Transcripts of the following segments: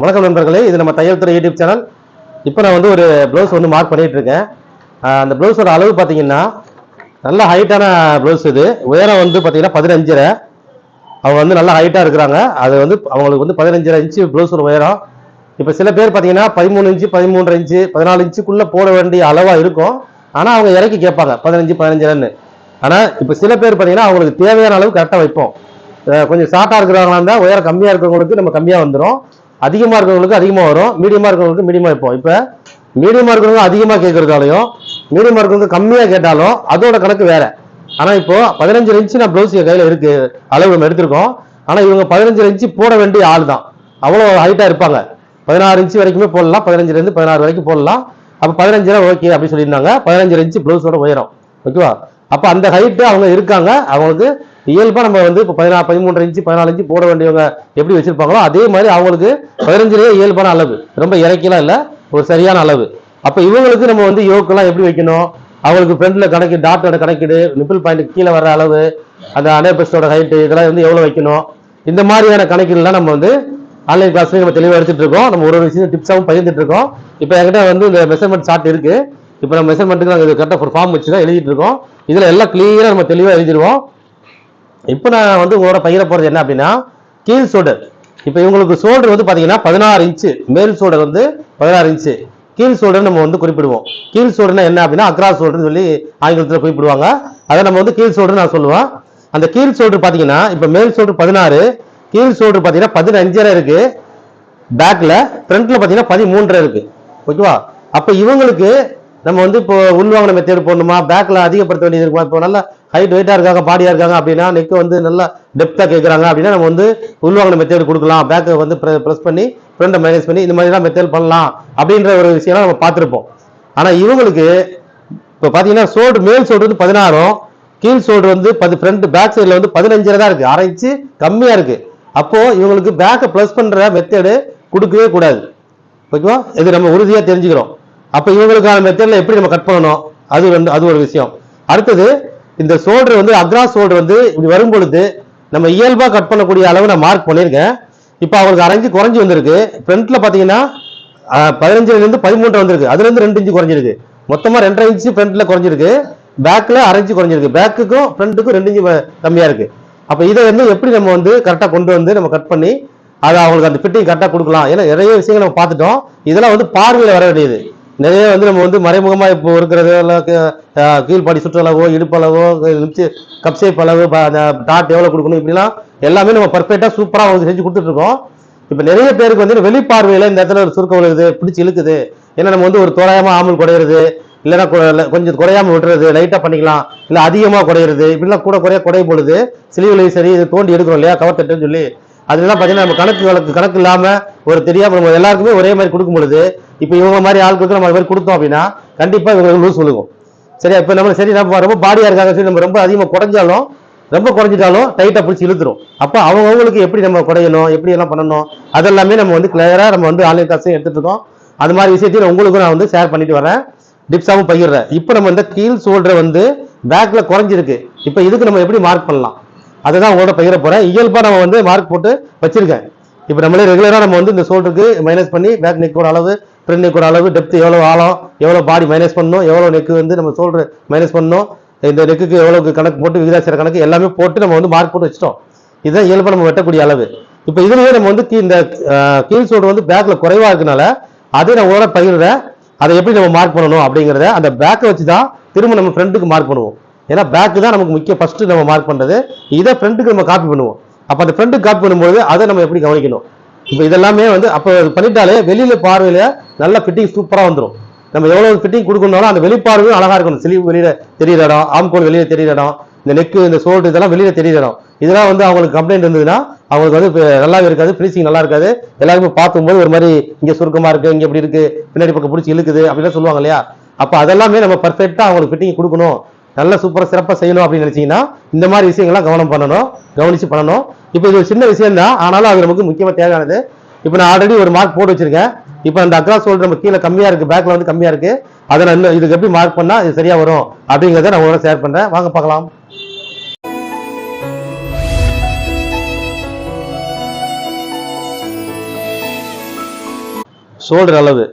வணக்கம் நண்பர்களே இது நம்ம தையல் துறை யூடியூப் சேனல். இப்போ நான் வந்து ஒரு ப்ளவுஸ் வந்து மார்க் பண்ணிகிட்டு இருக்கேன் அந்த ப்ளவுஸோட அளவு பார்த்தீங்கன்னா நல்ல ஹைட்டான ப்ளவுஸ் இது. உயரம் வந்து பார்த்தீங்கன்னா பதினஞ்சரை. அவங்க வந்து நல்ல ஹைட்டாக இருக்கிறாங்க. அது வந்து அவங்களுக்கு வந்து பதினஞ்சரை இன்ச்சு ப்ளவுஸோட உயரம். இப்போ சில பேர் பார்த்தீங்கன்னா பதிமூணு இன்ச்சு பதிமூன்றரை இன்ச்சு பதினாலு இன்ச்சுக்குள்ளே போட வேண்டிய அளவாக இருக்கும். ஆனால் அவங்க இறக்கி கேட்பாங்க பதினஞ்சு பதினஞ்சரைன்னு. ஆனால் இப்போ சில பேர் பார்த்தீங்கன்னா அவங்களுக்கு தேவையான அளவு கரெக்டாக வைப்போம். கொஞ்சம் ஷார்ட்டாக இருக்கிறவங்களா இருந்தால் உயரம் கம்மியாக இருக்கிறவங்களுக்கு நம்ம கம்மியாக வந்துடும் அதிகமாக இருக்கிறவங்களுக்கு அதிகமாக வரும். மீடியமாக இருக்கிறவங்களுக்கு மீடியமாக வைப்போம் இப்போ மீடியமாக இருக்கிறவங்க அதிகமாக கேட்குறதாலையும் மீடியமாக இருக்கிறவங்க கம்மியாக கேட்டாலும் அதோட கணக்கு வேறு. ஆனால் இப்போ பதினஞ்சு இன்ச்சு நான் ப்ளவுஸ் கையில் இருக்கு. அளவு நம்ம எடுத்திருக்கோம். ஆனால் இவங்க பதினஞ்சு இன்ச்சு போட வேண்டிய ஆள் தான் அவ்வளோ ஹைட்டாக இருப்பாங்க. பதினாறு இன்ச்சு வரைக்குமே போடலாம். பதினஞ்சுலேருந்து பதினாறு வரைக்கும் போடலாம். அப்போ பதினஞ்சு ஓகே அப்படின்னு சொல்லியிருந்தாங்க. பதினஞ்சு இன்ச்சு ப்ளவுஸோட உயரம். ஓகேவா? அப்போ அந்த ஹைட்டு அவங்க இருக்காங்க. அவங்களுக்கு இயல்பா நம்ம வந்து இப்போ பதினாறு பதிமூன்று இன்ச்சு பதினாலு இன்ச்சு போட வேண்டியவங்க எப்படி வச்சிருப்பாங்களோ அதே மாதிரி அவங்களுக்கு பதினஞ்சுலேயே இயல்பான அளவு. ரொம்ப இறக்கிலாம் இல்லை ஒரு சரியான அளவு. அப்போ இவங்களுக்கு நம்ம வந்து யோக்கெல்லாம் எப்படி வைக்கணும்? அவங்களுக்கு ஃப்ரண்ட்ல கணக்கு டாட்டோட கணக்கீடு நிப்பிள் பாயிண்ட் கீழே வர அளவு அந்த அனேபஸ்டோட ஹைட்டு இதெல்லாம் வந்து எவ்வளோ வைக்கணும்? இந்த மாதிரியான கணக்கீடுலாம் நம்ம வந்து ஆன்லைன் கிளாஸ்லேயும் நம்ம தெளிவாக எடுத்துட்டு இருக்கோம். நம்ம ஒரு ஒரு விஷயம் டிப்ஸாகவும் பகிர்ந்துட்டு இருக்கோம். இப்போ என்கிட்ட வந்து இந்த மெஷர்மெண்ட் சார்ட் இருக்கு. இப்போ நம்ம மெஷர்மெண்ட்டுக்கு நாங்கள் கரெக்டாக ஒரு ஃபார்ம் வச்சு தான் எழுதிட்டு இருக்கோம். இதில் எல்லாம் கிளியராக நம்ம தெளிவாக எழுதிடுவோம். இப்போ நான் வந்து உங்களோட பகிர போகிறது என்ன அப்படின்னா கீழ் சோல்டர் இப்போ இவங்களுக்கு சோல்டர் வந்து பார்த்தீங்கன்னா பதினாறு இன்ச்சு மேல் சோல்டர் வந்து பதினாறு இன்ச்சு கீழ் சோல்டர் நம்ம வந்து குறிப்பிடுவோம். கீழ் சோல்டர்னா என்ன அப்படின்னா அக்ரா சோல்டர்னு சொல்லி ஆங்கிலத்தில் குறிப்பிடுவாங்க. அதை நம்ம வந்து கீழ் சோல்டர் நான் சொல்லுவேன். அந்த கீழ் சோல்டர் பார்த்தீங்கன்னா இப்போ மேல் சோல்டர் பதினாறு கீழ் சோல்டர் பார்த்தீங்கன்னா பதினஞ்சரை இருக்கு. பேக்கில் ஃப்ரண்ட்டில் பார்த்தீங்கன்னா பதிமூன்றரை இருக்கு. ஓகேவா? அப்போ இவங்களுக்கு நம்ம வந்து இப்போ உள்வாங்கின மெத்தேடு போடணுமா? பேக்கில் அதிகப்படுத்த வேண்டியது இருக்குமா? இப்போ நல்லா ஹைட் வெயிட்டாக இருக்காங்க பாடியாக இருக்காங்க அப்படின்னா நெக்கு வந்து நல்லா டெப்த்தாக கேட்குறாங்க அப்படின்னா நம்ம வந்து உள்வாங்கின மெத்தேட் கொடுக்கலாம். பேக்கை வந்து ப்ரெஸ் பண்ணி ஃப்ரெண்டை மேனேஜ் பண்ணி இந்த மாதிரிலாம் மெத்தேட் பண்ணலாம் அப்படின்ற ஒரு விஷயம்லாம் நம்ம பார்த்துருப்போம். ஆனால் இவங்களுக்கு இப்போ பார்த்தீங்கன்னா சோடு மேல் சோடு வந்து பதினாறும் கீழ் சோடு வந்து பது ஃப்ரண்ட் பேக் சைடில் வந்து பதினஞ்சரை தான் இருக்குது அரை இன்ச்சு கம்மியாக இருக்குது அப்போது இவங்களுக்கு பேக்கை ப்ளஸ் பண்ணுற மெத்தேடு கொடுக்கவே கூடாது. ஓகேவா? இது நம்ம உறுதியாக தெரிஞ்சுக்கிறோம். அப்போ இவங்களுக்கான மெத்தேடில் எப்படி நம்ம கட் பண்ணணும்? அது வந்து அது ஒரு விஷயம். அடுத்தது இந்த சோல்டர் வந்து அக்ரா சோல்டர் வந்து இப்படி வரும் பொழுது நம்ம இயல்பாக கட் பண்ணக்கூடிய அளவு நான் மார்க் பண்ணியிருக்கேன். இப்போ அவங்களுக்கு அரைஞ்சு குறைஞ்சி வந்திருக்கு. ஃப்ரண்ட்டில் பார்த்தீங்கன்னா பதினஞ்சுலேருந்து பதிமூன்று வந்திருக்கு. அதுலேருந்து ரெண்டு இன்ச்சு குறைஞ்சிருக்கு. மொத்தமாக ரெண்டரை இன்ச்சு ஃப்ரண்ட்டில் குறைஞ்சிருக்கு. பேக்கில் அரைஞ்சு குறைஞ்சிருக்கு. பேக்குக்கும் ஃப்ரண்ட்டுக்கும் ரெண்டு இன்ச்சு கம்மியாக இருக்குது அப்போ இதை வந்து எப்படி நம்ம வந்து கரெக்டாக கொண்டு வந்து நம்ம கட் பண்ணி அதை அவங்களுக்கு அந்த ஃபிட்டிங் கரெக்டாக கொடுக்கலாம். ஏன்னா நிறைய விஷயங்கள் நம்ம பார்த்துட்டோம். இதெல்லாம் வந்து பார்வையில் வர வேண்டியது. நிறைய வந்து நம்ம வந்து மறைமுகமாக இப்போ இருக்கிறது கீழ்பாடி கீழ்ப்பாடி சுற்றளவோ இடுப்பளவோ லிப்ஸ் கப் ஷேப் அளவு அந்த டாட் எவ்வளோ கொடுக்கணும் இப்படிலாம் எல்லாமே நம்ம பர்ஃபெக்டாக சூப்பராக அவங்களுக்கு செஞ்சு கொடுத்துட்ருக்கோம். இப்போ நிறைய பேருக்கு வந்து வெளிப்பார்வையில் இந்த இடத்துல ஒரு சுருக்கம் விழுகுது பிடிச்சி இழுக்குது. ஏன்னா நம்ம வந்து ஒரு தோராயமாக ஆமல் குறையிறது இல்லைன்னா கொஞ்சம் குறையாம விட்டுறது லைட்டாக பண்ணிக்கலாம் இல்லை அதிகமாக குறையிறது இப்படிலாம் கூட குறைய குறைய பொழுது சிலிவிலையும் சரி இது தோண்டி எடுக்கிறோம் இல்லையா கவர் தட்டுன்னு சொல்லி அதெல்லாம் பார்த்தீங்கன்னா நம்ம கணக்கு கணக்கு கணக்கு இல்லாமல் ஒரு தெரியாமல் நம்ம எல்லாருக்குமே ஒரே மாதிரி கொடுக்கும் பொழுது இப்போ இவங்க மாதிரி ஆட்களுக்கு நம்ம மாதிரி கொடுத்தோம் அப்படின்னா கண்டிப்பாக இவங்க லூஸ் விழுகும். சரியா? இப்போ நம்ம சரி நம்ம ரொம்ப பாடியாக இருக்காங்க சரி நம்ம ரொம்ப அதிகமாக குறைஞ்சாலும் ரொம்ப குறைஞ்சிட்டாலும் டைட்டாக பிடிச்சி இழுத்துரும். அப்போ அவங்கவுங்களுக்கு எப்படி நம்ம குறையணும் எப்படி எல்லாம் பண்ணணும் அதெல்லாமே நம்ம வந்து கிளியராக நம்ம வந்து ஆன்லைன் கிளாஸையும் எடுத்துகிட்டு இருக்கோம். அது மாதிரி விஷயத்தையும் உங்களுக்கும் நான் வந்து ஷேர் பண்ணிட்டு வரேன். டிப்ஸாகவும் பகிர்றேன். இப்போ நம்ம இந்த கீழ் சோல்டர் வந்து பேக்கில் குறைஞ்சிருக்கு. இப்போ இதுக்கு நம்ம எப்படி மார்க் பண்ணலாம்? அதை தான் உங்களோட பகிர போகிறேன் இயல்பாக நம்ம வந்து மார்க் போட்டு வச்சிருக்கேன். இப்போ நம்மளே ரெகுலராக நம்ம வந்து இந்த சோல்டருக்கு மைனஸ் பண்ணி பேக் நெக்கோட அளவு ஃப்ரண்ட் ஒரு அளவு டெப்த் எவ்வளோ ஆழம் எவ்வளோ பாடி மைனஸ் பண்ணணும் எவ்வளோ நெக்கு வந்து நம்ம சோல்டர் மைனஸ் பண்ணணும் இந்த நெக்குக்கு எவ்வளோக்கு கணக்கு போட்டு விகிதாச்சார கணக்கு எல்லாமே போட்டு நம்ம வந்து மார்க் போட்டு வச்சிட்டோம். இதுதான் இயல்பாக நம்ம வெட்டக்கூடிய அளவு. இப்போ இதுலேயே நம்ம வந்து கீ- இந்த கீழ் சோடு வந்து பேக்கில் குறைவாக இருக்கனால அதை நான் உங்களோட பகிர்றேன். அதை எப்படி நம்ம மார்க் பண்ணணும் அப்படிங்கிறத அந்த பேக்கை வச்சு தான் திரும்ப நம்ம ஃப்ரெண்டுக்கு மார்க் பண்ணுவோம். ஏன்னா பேக்கு தான் நமக்கு முக்கிய ஃபஸ்ட்டு நம்ம மார்க் பண்ணுறது இதை ஃப்ரெண்டுக்கு நம்ம காப்பி பண்ணுவோம். அப்போ அந்த ஃப்ரெண்டுக்கு காப்பி பண்ணும்போது அதை நம்ம எப்படி கவனிக்கணும்? இப்போ இதெல்லாமே வந்து அப்போ பண்ணிட்டாலே வெளியில பார்வையில நல்ல ஃபிட்டிங் சூப்பராக வந்துடும் நம்ம எவ்வளோ ஃபிட்டிங் கொடுக்கணும்னாலும் அந்த வெளிப்பார்வையும் அழகாக இருக்கணும். சிலி வெளியில தெரியுற இடம் ஆம்கோல் வெளியில தெரியுற இடம் இந்த நெக்கு இந்த சோல்டு இதெல்லாம் வெளியில தெரியுற இடம். இதெல்லாம் வந்து அவங்களுக்கு கம்ப்ளைண்ட் இருந்ததுன்னா அவங்களுக்கு வந்து நல்லாவே இருக்காது ஃபினிஷிங் நல்லா இருக்காது. எல்லாருமே பார்க்கும்போது ஒரு மாதிரி இங்கே சுருக்கமாக இருக்குது இங்கே இப்படி இருக்குது பின்னாடி பக்கம் பிடிச்சி இழுக்குது அப்படிலாம் சொல்லுவாங்க இல்லையா? அப்போ அதெல்லாமே நம்ம பர்ஃபெக்டாக அவங்களுக்கு ஃபிட்டிங் கொடுக்கணும். நல்ல சூப்பராக சிறப்பாக செய்யணும் அப்படின்னு நினைச்சீங்கன்னா இந்த மாதிரி விஷயங்கள்லாம் கவனம் பண்ணணும் கவனித்து பண்ணணும். இப்போ இது ஒரு சின்ன விஷயம் தான் ஆனாலும் அது நமக்கு முக்கியமாக தேவையானது. இப்போ நான் ஆல்ரெடி ஒரு மார்க் போட்டு வச்சிருக்கேன். இப்போ அந்த அக்ராஸ் ஹோல்டர் நம்ம கீழே கம்மியாக இருக்குது பேக்கில் வந்து கம்மியாக இருக்குது அதை நான் இதுக்கு எப்படி மார்க் பண்ணால் இது சரியாக வரும் அப்படிங்கிறத நான் உங்களோட ஷேர் பண்ணுறேன் வாங்க பார்க்கலாம். ஷோல்டர் அளவு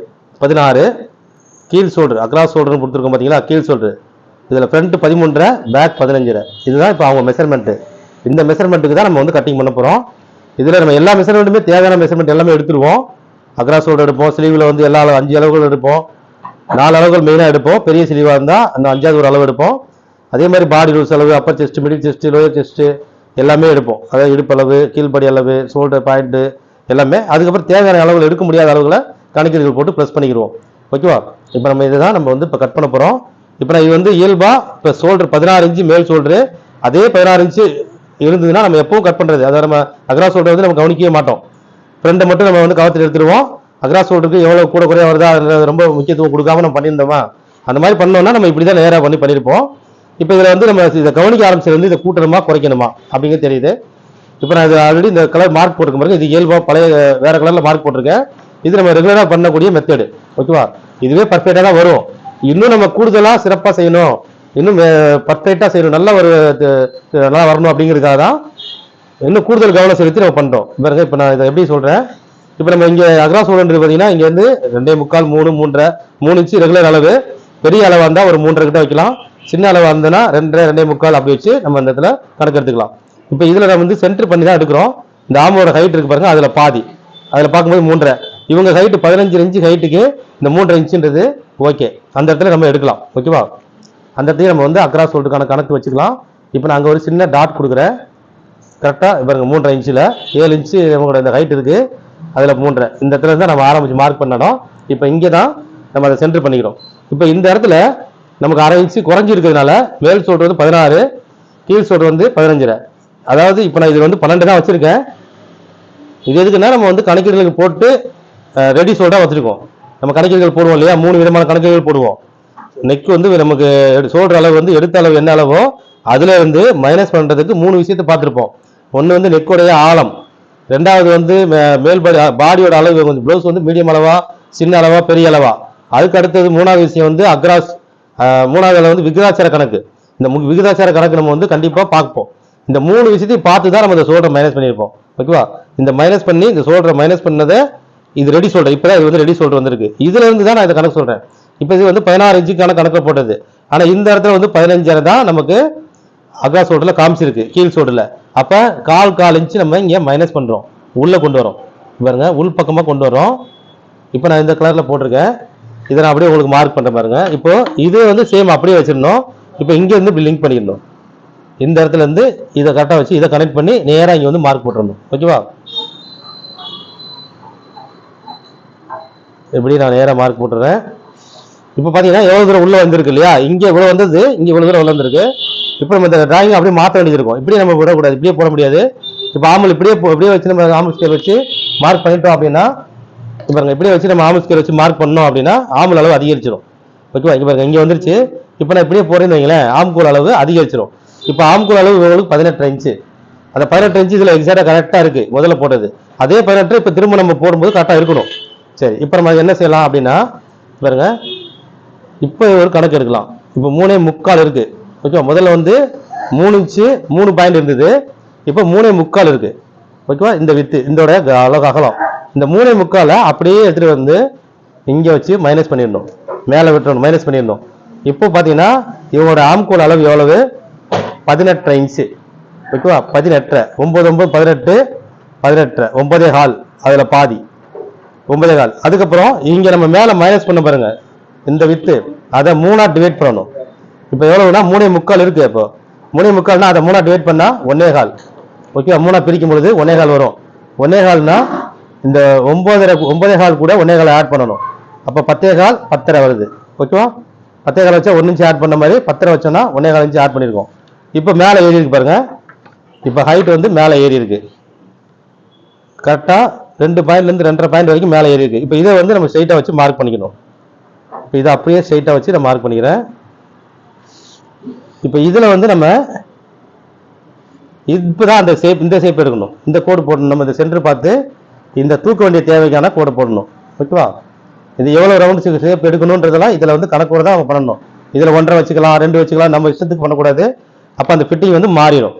பதினாறு கீழ் ஷோல்டர் அக்ராஸ் ஷோல்டர்னு கொடுத்துருக்கோம் பார்த்தீங்களா கீழ் ஷோல்டர் இதில் ஃப்ரண்ட் பதிமூன்றரை பேக் பதினஞ்சரை. இதுதான் இப்போ அவங்க மெஷர்மெண்ட்டு இந்த மெஷர்மெண்ட்டுக்கு தான் நம்ம வந்து கட்டிங் பண்ண போகிறோம் இதில் நம்ம எல்லா மெஷர்மெண்ட்டுமே தேவையான மெஷர்மெண்ட் எல்லாமே எடுத்துருவோம். அக்ராஸ் ஷோல்டர் எடுப்போம் ஸ்லீவில் வந்து எல்லா அளவு அஞ்சு அளவுகள் எடுப்போம். நாலு அளவுகள் மெயினாக எடுப்போம். பெரிய ஸ்லீவாக இருந்தால் அந்த அஞ்சாவது ஒரு அளவு எடுப்போம். அதே மாதிரி பாடி ரூல்ஸ் அளவு upper chest middle chest lower chest எல்லாமே எடுப்போம். அதாவது இடுப்பளவு கீழ்படி கீழ்ப்படி அளவு ஷோல்டர் பாயிண்ட்டு எல்லாமே. அதுக்கப்புறம் தேவையான அளவுகள் எடுக்க முடியாத அளவுகளை கணக்கீடுகள் போட்டு ப்ளஸ் பண்ணிக்கிடுவோம். ஓகேவா இப்போ நம்ம இதை தான் நம்ம வந்து இப்போ கட் பண்ண போகிறோம் இப்போ நான் இது வந்து இயல்பாக இப்போ சோல்டர் பதினாறு இன்ச்சு மேல் சோல்டரு அதே பதினாறு இன்ச்சு இருந்ததுன்னா நம்ம எப்பவும் கட் பண்ணுறது அதை நம்ம அக்ரா சோல்டர் வந்து நம்ம கவனிக்கவே மாட்டோம். ஃப்ரெண்டை மட்டும் நம்ம வந்து கவத்தில் எடுத்துருவோம். அக்ரா சோல்டருக்கு எவ்வளோ கூட குறைய வருதா அதில் ரொம்ப முக்கியத்துவம் கொடுக்காம நம்ம பண்ணியிருந்தோமா? அந்த மாதிரி பண்ணோம்னா நம்ம இப்படி தான் நேராக பண்ணி பண்ணியிருப்போம். இப்போ இதில் வந்து நம்ம இதை கவனிக்க ஆரம்பிச்சது வந்து இதை கூட்டணுமா குறைக்கணுமா அப்படிங்கிறது தெரியுது. இப்போ நான் இது ஆல்ரெடி இந்த கலர் மார்க் போட்டிருக்க பாருங்க. இது இயல்பாக பழைய வேறு கலரில் மார்க் போட்டிருக்கேன். இது நம்ம ரெகுலராக பண்ணக்கூடிய மெத்தடு ஓகேவா? இதுவே பர்ஃபெக்டாக தான் வரும். இன்னும் நம்ம கூடுதலாக சிறப்பாக செய்யணும். இன்னும் பர்ஃபெக்டாக செய்யணும். நல்ல ஒரு நல்லா வரணும் அப்படிங்கிறதுக்காக தான் இன்னும் கூடுதல் கவனம் செலுத்தி நம்ம பண்ணுறோம் பாருங்க இப்போ நான் இதை எப்படி சொல்கிறேன் இப்போ நம்ம இங்கே அக்ராஸ் பார்த்தீங்கன்னா இங்கே வந்து ரெண்டே முக்கால் மூணு மூன்றரை மூணு இன்ச்சு ரெகுலர் அளவு. பெரிய அளவாக இருந்தால் ஒரு மூன்றரை கிட்ட வைக்கலாம். சின்ன அளவாக இருந்ததுன்னா ரெண்டரை ரெண்டே முக்கால் அப்படி வச்சு நம்ம அந்த இடத்துல கணக்கு எடுத்துக்கலாம். இப்போ இதில் நம்ம வந்து சென்டர் பண்ணி தான் எடுக்கிறோம். இந்த ஆமோட ஹைட் இருக்கு பாருங்க அதில் பாதி. அதில் பார்க்கும்போது மூன்றரை. இவங்க ஹைட்டு பதினஞ்சு இன்ச்சு ஹைட்டுக்கு இந்த மூன்றரை இன்ச்சுன்றது ஓகே. அந்த இடத்துல நம்ம எடுக்கலாம். ஓகேவா? அந்த இடத்துல நம்ம வந்து அக்ராஸ் ரோடுக்கான கணக்கு வச்சுக்கலாம். இப்போ நான் அங்கே ஒரு சின்ன டாட் கொடுக்குறேன். கரெக்டாக பாருங்க மூன்றரை இன்ச்சில் ஏழு இன்ச்சு நம்மளோட இந்த ஹைட் இருக்குது அதில் மூன்றரை. இந்த இடத்துல தான் நம்ம ஆரம்பிச்சு மார்க் பண்ணணும் இப்போ இங்கே தான் நம்ம அதை சென்டர் பண்ணிக்கிறோம். இப்போ இந்த இடத்துல நமக்கு அரை இன்ச்சு குறைஞ்சிருக்கிறதுனால மேல் சோடு வந்து பதினாறு கீழ் சோடு வந்து பதினஞ்சரை. அதாவது இப்போ நான் இது வந்து பன்னெண்டு தான் வச்சுருக்கேன். இது எதுக்குன்னா நம்ம வந்து கணக்கீடுகளுக்கு போட்டு ரெடி சோல்டாக வச்சுருக்கோம். நம்ம கணக்கீடுகள் போடுவோம் இல்லையா? மூணு விதமான கணக்கீடுகள் போடுவோம். நெக் வந்து நமக்கு சோல்ற அளவு வந்து எடுத்த அளவு என்ன அளவோ அதுல இருந்து மைனஸ் பண்றதுக்கு மூணு விஷயத்தை பார்த்துருப்போம். ஒன்று வந்து நெக்கோடைய ஆழம். ரெண்டாவது வந்து மே- மேல் பாடி பாடியோட அளவு கொஞ்சம் ப்ளவுஸ் வந்து மீடியம் அளவா சின்ன அளவா பெரிய அளவா. அதுக்கு அடுத்தது மூணாவது விஷயம் வந்து அக்ராஸ் மூணாவது அளவு வந்து விகிதாச்சார கணக்கு. இந்த விகிதாச்சார கணக்கு நம்ம வந்து கண்டிப்பாக பார்ப்போம். இந்த மூணு விஷயத்தையும் பார்த்து தான் நம்ம இந்த சோல்டரை மைனஸ் பண்ணியிருப்போம். ஓகேவா இந்த மைனஸ் பண்ணி இந்த சோல்டரை மைனஸ் பண்ணதை இது ரெடி சொல்றேன் இப்பதான் இது வந்து ரெடி சொல்ற வந்திருக்கு. இதுல இருந்து தான் நான் இதை கணக்கு சொல்றேன். இப்போ இது வந்து பதினாறு இன்ச்சுக்கான கணக்கு போட்டது. ஆனால் இந்த இடத்துல வந்து பதினஞ்சரை தான் நமக்கு அகா சோடில் காமிச்சிருக்கு கீழ் சோடில் அப்போ கால் கால் இன்ச்சு நம்ம இங்கே மைனஸ் பண்ணுறோம் உள்ளே கொண்டு வரோம். பாருங்க உள் பக்கமாக கொண்டு வரோம். இப்போ நான் இந்த கலரில் போட்டிருக்கேன். இதை நான் அப்படியே உங்களுக்கு மார்க் பண்ணுறேன் பாருங்க. இப்போ இது வந்து சேம் அப்படியே வச்சிருந்தோம் இப்போ இங்கேருந்து இப்படி லிங்க் பண்ணிடணும். இந்த இடத்துல இருந்து இதை கரெக்டாக வச்சு இதை கனெக்ட் பண்ணி நேராக இங்கே வந்து மார்க் போட்டுறணும். ஓகேவா இப்படி நான் நேராக மார்க் போட்டுறேன்? இப்போ பார்த்தீங்கன்னா எவ்வளோ தூரம் உள்ளே வந்திருக்கு இல்லையா? இங்கே இவ்வளோ வந்தது இங்கே இவ்வளோ தூரம் உள்ள வந்திருக்கு. இப்போ நம்ம இந்த டிராயிங் அப்படியே மாற்ற வேண்டியது இருக்கும் இப்படியே நம்ம விடக்கூடாது இப்படியே போட முடியாது. இப்போ ஆமல் இப்படியே போ- இப்படியே வச்சு நம்ம ஆமல் ஸ்கேல் வச்சு மார்க் பண்ணிட்டோம் அப்படின்னா இப்போ பாருங்க இப்படியே வச்சு நம்ம ஆமல் ஸ்கேல் வச்சு மார்க் பண்ணோம் அப்படின்னா ஆமல் அளவு அதிகரிச்சிடும் ஓகேவா இங்கே பாருங்க இங்கே வந்துருச்சு. இப்போ நான் இப்படியே போகிறேன்னு வைங்களேன் ஆம்கூல் அளவு அதிகரிச்சிடும் இப்போ ஆம்கூல் அளவு இவங்களுக்கு பதினெட்டு இன்ச்சு அந்த பதினெட்டு இன்ச்சு இதில் எக்ஸாக்டாக கரெக்டாக இருக்கு முதல்ல போட்டது. அதே பதினெட்டு இப்போ திரும்ப நம்ம போடும்போது கரெக்டாக இருக்கணும். சரி இப்போ நம்ம என்ன செய்யலாம் அப்படின்னா பாருங்க. இப்போ ஒரு கணக்கு எடுக்கலாம். இப்போ மூணே முக்கால் இருக்கு. ஓகேவா முதல்ல வந்து மூணு இன்ச்சு மூணு பாயிண்ட் இருந்தது. இப்போ மூணே முக்கால் இருக்கு. ஓகேவா இந்த வித்து இதோட க- அகலம் இந்த மூணே முக்காலை அப்படியே எடுத்துகிட்டு வந்து இங்கே வச்சு மைனஸ் பண்ணிடணும். மேலே விட்டுறணும் மைனஸ் பண்ணிடணும். இப்போ பார்த்தீங்கன்னா இவங்களோட ஆம்கோல் அளவு எவ்வளவு? பதினெட்டரை இன்ச்சு. ஓகேவா பதினெட்டரை. ஒம்பது ஒம்பது பதினெட்டு பதினெட்டரை. ஒம்பதே ஹால் அதில் பாதி. ஒன்பதே கால். அதுக்கப்புறம் இங்க நம்ம மேல மைனஸ் பண்ண பாருங்க. இந்த வித்து அதை மூணா டிவைட் பண்ணணும். இப்போ எவ்வளவுனா மூணே முக்கால் இருக்கு இப்போ மூணே முக்கால்னா அதை மூணா டிவைட் பண்ணா ஒன்னே கால். ஓகே மூணா பிரிக்கும் பொழுது ஒன்னே கால் வரும். ஒன்னே கால்னா இந்த ஒன்பதரை ஒன்பதே கால் கூட ஒன்னே கால் ஆட் பண்ணணும். அப்போ பத்தே கால் பத்தரை வருது. ஓகேவா பத்தே கால் வச்சா ஒன்று இன்ச்சு ஆட் பண்ண மாதிரி பத்தரை வச்சோன்னா ஒன்னே கால் இன்ச்சு ஆட் பண்ணியிருக்கோம் இப்போ மேலே ஏறி இருக்கு பாருங்க. இப்போ ஹைட் வந்து மேலே ஏறி இருக்கு. கரெக்டாக ரெண்டு பாயிண்ட்லேருந்து ரெண்டரை பாயிண்ட் வரைக்கும் மேலே ஏறி இருக்குது இப்போ இதை வந்து நம்ம ஸ்ட்ரைட்டாக வச்சு மார்க் பண்ணிக்கணும். இப்போ இதை அப்படியே ஸ்ட்ரைட்டாக வச்சு நான் மார்க் பண்ணிக்கிறேன். இப்போ இதில் வந்து நம்ம இப்போ தான் அந்த ஷேப் இந்த ஷேப் எடுக்கணும். இந்த கோடு போடணும். நம்ம இந்த சென்டர் பார்த்து இந்த தூக்க வேண்டிய தேவைக்கான கோடு போடணும். ஓகேவா? இது எவ்வளோ ரவுண்ட் ஷேப் எடுக்கணுன்றதெல்லாம் இதில் வந்து கணக்கோடு தான் அவங்க பண்ணணும். இதில் ஒன்றரை வச்சுக்கலாம் ரெண்டு வச்சுக்கலாம் நம்ம இஷ்டத்துக்கு பண்ணக்கூடாது. அப்போ அந்த ஃபிட்டிங் வந்து மாறிடும்.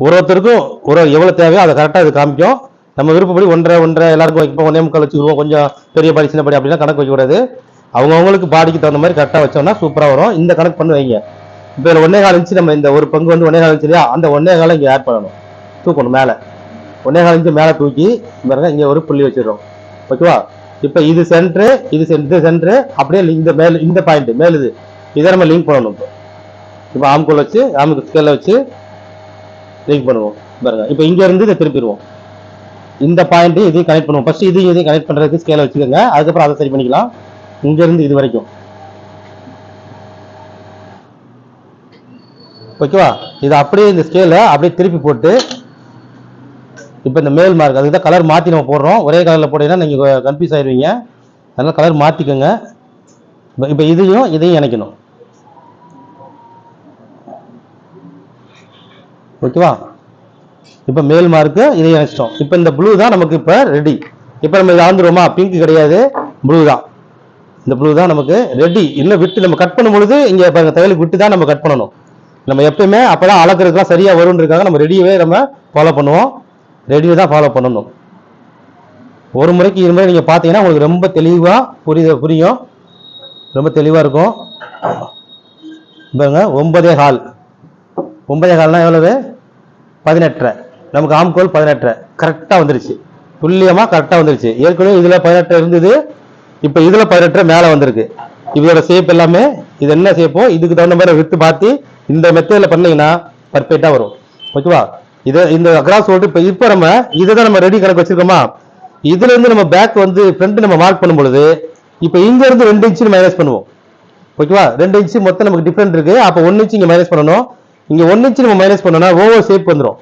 ஒரு ஒருத்தருக்கும் ஒரு எவ்வளோ தேவையோ அதை கரெக்டாக இது காமிக்கும். நம்ம விருப்பப்படி ஒன்றரை ஒன்றரை எல்லாருக்கும் வைப்போம் ஒன்றே முக்கால் வச்சுக்கிடுவோம் கொஞ்சம் பெரிய படி சின்ன படி அப்படிலாம் கணக்கு வைக்கக்கூடாது. அவங்கவுங்களுக்கு பாடிக்கு தகுந்த மாதிரி கரெக்டாக வச்சோம்னா சூப்பராக வரும். இந்த கணக்கு பண்ணி வைங்க. இப்போ இதில் ஒன்னே கால் இன்ச்சு நம்ம இந்த ஒரு பங்கு வந்து ஒன்னே கால் இன்ச்சு இல்லையா? அந்த ஒன்னே காலம் இங்கே ஆட் பண்ணணும். தூக்கணும் மேலே. ஒன்னே கால் இன்ச்சு மேலே தூக்கி பாருங்க இங்கே ஒரு புள்ளி வச்சிடுறோம். ஓகேவா? இப்போ இது சென்ட்ரு இது இது சென்ட்ரு அப்படியே இந்த மேல் இந்த பாயிண்ட் மேலுது இதை. நம்ம லிங்க் பண்ணணும் இப்போ. இப்போ ஆம்கோல் வச்சு ஆமுக்கு ஸ்கேலில் வச்சு லிங்க் பண்ணுவோம். பாருங்க. இப்போ இங்கேருந்து இதை திருப்பிடுவோம். இந்த பாயிண்ட் இதையும் கனெக்ட் பண்ணுவோம். ஃபர்ஸ்ட் இதையும் இதையும் கனெக்ட் பண்ணுறதுக்கு ஸ்கேலை வச்சுக்கோங்க. அதுக்கப்புறம் அதை சரி பண்ணிக்கலாம். இங்கேருந்து இது வரைக்கும். ஓகேவா இது அப்படியே இந்த ஸ்கேலை அப்படியே திருப்பி போட்டு இப்போ இந்த மேல் மார்க் அதுக்கு தான் கலர் மாற்றி நம்ம போடுறோம். ஒரே கலரில் போட்டீங்கன்னா நீங்கள் கன்ஃபியூஸ் ஆயிடுவீங்க அதனால் கலர் மாற்றிக்கோங்க இப்போ இதையும் இதையும் இணைக்கணும். ஓகேவா இப்போ மேல் மார்க்கு இதை இணைச்சிட்டோம் இப்போ இந்த ப்ளூ தான் நமக்கு இப்போ ரெடி இப்போ நம்ம இதை ஆந்துருவோமா? பிங்க் கிடையாது. ப்ளூ தான். இந்த ப்ளூ தான் நமக்கு ரெடி இன்னும் விட்டு நம்ம கட் பண்ணும் பொழுது இங்கே பாருங்க தையலுக்கு விட்டு தான் நம்ம கட் பண்ணணும். நம்ம எப்பயுமே அப்பதான் அளக்குறதுக்குலாம் சரியா இருக்காங்க நம்ம ரெடியவே நம்ம ஃபாலோ பண்ணுவோம். ரெடியை தான் ஃபாலோ பண்ணணும். ஒரு முறைக்கு இரு முறை நீங்க பார்த்தீங்கன்னா உங்களுக்கு ரொம்ப தெளிவா புரியுது புரியும். ரொம்ப தெளிவா இருக்கும். பாருங்க ஒன்பதே கால். ஒன்பதே கால்னா எவ்வளவு? பதினெட்டரை. நமக்கு ஆம்கோல் பதினெட்டரை. கரெக்டாக வந்துருச்சு. துல்லியமாக கரெக்டாக வந்துருச்சு. ஏற்கனவே இதில் பதினெட்டு இருந்தது. இப்போ இதில் பதினெட்டரை மேலே வந்திருக்கு. இதோட ஷேப் எல்லாமே இது என்ன சேப்போ இதுக்கு தகுந்த மாதிரி வித்து பார்த்து இந்த மெத்தடில் பண்ணீங்கன்னா பர்ஃபெக்டாக வரும். ஓகேவா? இதை இந்த அக்ராஸ் சொல்லிட்டு இப்போ இப்போ நம்ம இதை தான் நம்ம ரெடி கணக்கு வச்சிருக்கோமா? இதுல இருந்து நம்ம பேக் வந்து ஃப்ரண்ட் நம்ம மார்க் பண்ணும் பொழுது இப்போ இங்கேருந்து ரெண்டு இன்ச்சு மைனஸ் பண்ணுவோம். ஓகேவா? ரெண்டு இன்ச்சு மொத்தம் நமக்கு டிஃப்ரெண்ட் இருக்குது அப்போ ஒன் இன்ச்சு இங்கே மைனஸ் பண்ணணும். இங்க ஒன் நம்ம மைனஸ் பண்ணோம்னா ஓவர் ஷேப் வந்துடும்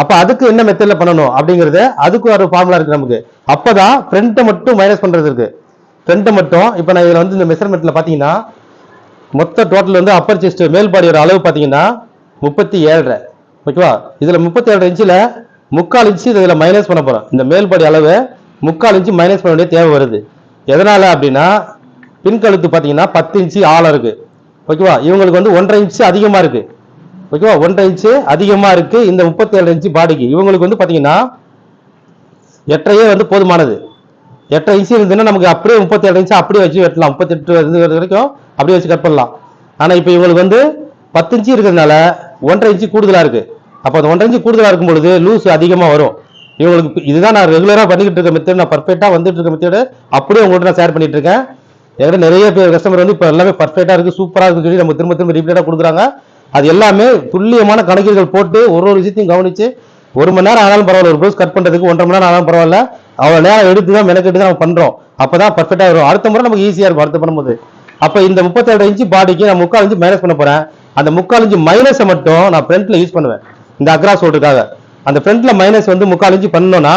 அப்ப அதுக்கு என்ன மெத்தட்ல பண்ணணும் அப்படிங்கறது அதுக்கு ஒரு ஃபார்முலா இருக்கு நமக்கு. அப்பதான் ஃப்ரண்ட்டை மட்டும் மைனஸ் பண்றது இருக்கு. ஃப்ரண்ட்டை மட்டும் இப்போ நான் இதுல வந்து இந்த மெஷர்மெண்ட்ல பாத்தீங்கன்னா மொத்த டோட்டல் வந்து அப்பர் செஸ்ட் மேல் பாடியோட அளவு பாத்தீங்கன்னா முப்பத்தி ஏழரை. ஓகேவா இதுல முப்பத்தி ஏழரை இன்ச்சில் முக்கால் இன்ச்சு இதுல மைனஸ் பண்ண போறோம். இந்த மேல் பாடி அளவு முக்கால் இன்ச்சு மைனஸ் பண்ண வேண்டிய தேவை வருது. எதனால அப்படின்னா பின்கழுத்து பாத்தீங்கன்னா பத்து இன்ச்சு ஆழம் இருக்கு. ஓகேவா இவங்களுக்கு வந்து ஒன்றரை இன்ச்சு அதிகமா இருக்கு. ஓகேவா? ஒன்றரை இன்ச்சு அதிகமாக இருக்குது இந்த முப்பத்தி ஏழு இன்ச்சு பாடிக்கு இவங்களுக்கு வந்து பார்த்தீங்கன்னா எட்டரையே வந்து போதுமானது. எட்டரை இன்ச்சு இருந்ததுன்னா நமக்கு அப்படியே முப்பத்தி ஏழு இன்ச்சு அப்படியே வச்சு வெட்டலாம். முப்பத்தெட்டு இது வரைக்கும் அப்படியே வச்சு கட் பண்ணலாம். ஆனால் இப்போ இவங்களுக்கு வந்து பத்து இன்ச்சு இருக்கிறதுனால ஒன்றரை இன்ச்சு கூடுதலாக இருக்குது அப்போ அந்த ஒன்றரை இன்ச்சு கூடுதலாக இருக்கும் பொழுது லூஸ் அதிகமாக வரும். இவங்களுக்கு இதுதான் நான் ரெகுலராக பண்ணிக்கிட்டு இருக்க மெத்தட் நான் பர்ஃபெக்டாக வந்துட்டு இருக்க மெத்தட் அப்படியே உங்கள்கிட்ட நான் ஷேர் பண்ணிட்டு இருக்கேன். என்கிட்ட நிறைய பேர் கஸ்டமர் வந்து இப்போ எல்லாமே பர்ஃபெக்டாக இருக்குது சூப்பராக இருக்குன்னு சொல்லி நம்ம திரும்ப திரும்ப ரிப்பீட்டா கொடுக்குறாங்க. அது எல்லாமே துல்லியமான கணக்கீடுகள் போட்டு ஒரு ஒரு விஷயத்தையும் கவனித்து ஒரு மணி நேரம் ஆனாலும் பரவாயில்ல ஒரு ப்ளவுஸ் கட் பண்ணுறதுக்கு ஒன்றரை மணி நேரம் ஆனாலும் பரவாயில்ல அவ்வளோ நேரம் எடுத்து தான் மெனக்கெட்டு தான் நம்ம பண்ணுறோம் அப்போ தான் பர்ஃபெக்டாக வரும். அடுத்த முறை நமக்கு ஈஸியாக இருக்கும் அடுத்த பண்ணும்போது. அப்போ இந்த முப்பத்தேழு இன்ச்சு பாடிக்கு நான் முக்கால் இன்ச்சு மைனஸ் பண்ண போகிறேன் அந்த முக்கால் இன்ச்சு மைனஸை மட்டும் நான் ஃப்ரண்ட்டில் யூஸ் பண்ணுவேன். இந்த அக்ரா ஓட்டுக்காக அந்த ஃப்ரண்ட்டில் மைனஸ் வந்து முக்கால் இன்ச்சு பண்ணோன்னா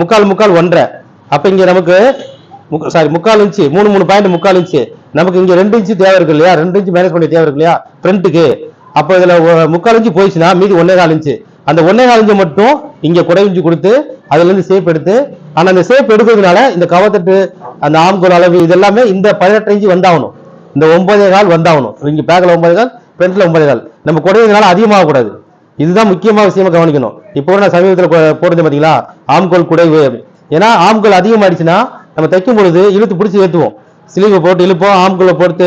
முக்கால் முக்கால் ஒன்றரை. அப்போ இங்கே நமக்கு சாரி முக்கால் இன்ச்சு மூணு மூணு பாயிண்ட் முக்கால் இன்ச்சு நமக்கு இங்கே ரெண்டு இன்ச்சு தேவை இருக்கு இல்லையா? ரெண்டு இன்ச்சு மைனஸ் பண்ணி தேவை இருக்கு இல்லையா? ஃப்ரண்ட்டுக்கு அப்போ இதில் முக்கால் இன்ச்சு போயிடுச்சுன்னா மீதி ஒன்னே கால் இன்ச்சு. அந்த ஒன்றே கால் இன்ச்சு மட்டும் இங்கே குறை கொடுத்து அதுலேருந்து சேப் எடுத்து ஆனால் அந்த சேப் எடுக்கிறதுனால இந்த கவத்தட்டு அந்த ஆம்கோல் அளவு இதெல்லாமே இந்த பதினெட்டு இன்ச்சு வந்தாகணும். இந்த ஒன்பதே கால் வந்தாகணும். இங்கே பேக்கில் ஒன்பது கால் ஃப்ரண்ட்ல ஒன்பதே கால். நம்ம குறையிறதுனால அதிகமாகக்கூடாது. இதுதான் முக்கியமாக விஷயமா கவனிக்கணும். இப்போ நான் சமீபத்தில் போடுறது பார்த்தீங்களா ஆம்கோல் குடைவு ஏன்னா ஆம்கோல் அதிகமாகிடுச்சுன்னா நம்ம தைக்கும் பொழுது இழுத்து பிடிச்சி ஏற்றுவோம் ஸ்லீவை போட்டு இழுப்போம் ஆம்கோலை போட்டு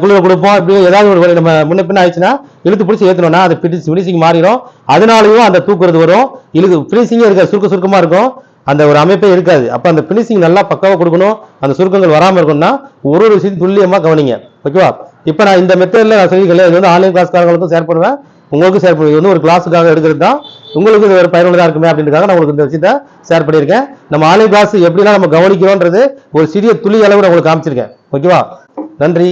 குளிர கொடுப்போம். இப்படி ஏதாவது ஒரு வழி நம்ம முன்ன பின்ன ஆயிடுச்சுன்னா இழுத்து பிடிச்சி ஏற்றணும்னா அது பிடிச்சி ஃபினிஷிங் மாறிடும். அதனாலையும் அந்த தூக்குறது வரும். இழுத்து ஃபினிஷிங்கே இருக்காது. சுருக்க சுருக்கமாக இருக்கும். அந்த ஒரு அமைப்பே இருக்காது. அப்போ அந்த ஃபினிஷிங் நல்லா பக்காவாக கொடுக்கணும். அந்த சுருக்கங்கள் வராமல் இருக்கணும்னா ஒரு ஒரு விஷயம் துல்லியமாக கவனிங்க. ஓகேவா? இப்போ நான் இந்த மெத்தடில் நான் சொல்லிக்கல இது வந்து ஆன்லைன் கிளாஸ்காரங்களுக்கும் ஷேர் பண்ணுவேன். உங்களுக்கும் ஷேர் பண்ணுவேன். இது வந்து ஒரு கிளாஸுக்காக எடுக்கிறது தான் உங்களுக்கு இது ஒரு பயனுள்ளதாக இருக்குமே அப்படின்றதுக்காக நான் உங்களுக்கு இந்த விஷயத்தை ஷேர் பண்ணியிருக்கேன். நம்ம ஆன்லைன் கிளாஸ் எப்படிலாம் நம்ம கவனிக்கிறோன்றது ஒரு சிறிய துளி அளவு நான் உங்களுக்கு காமிச்சிருக்கேன். ஓகேவா? நன்றி.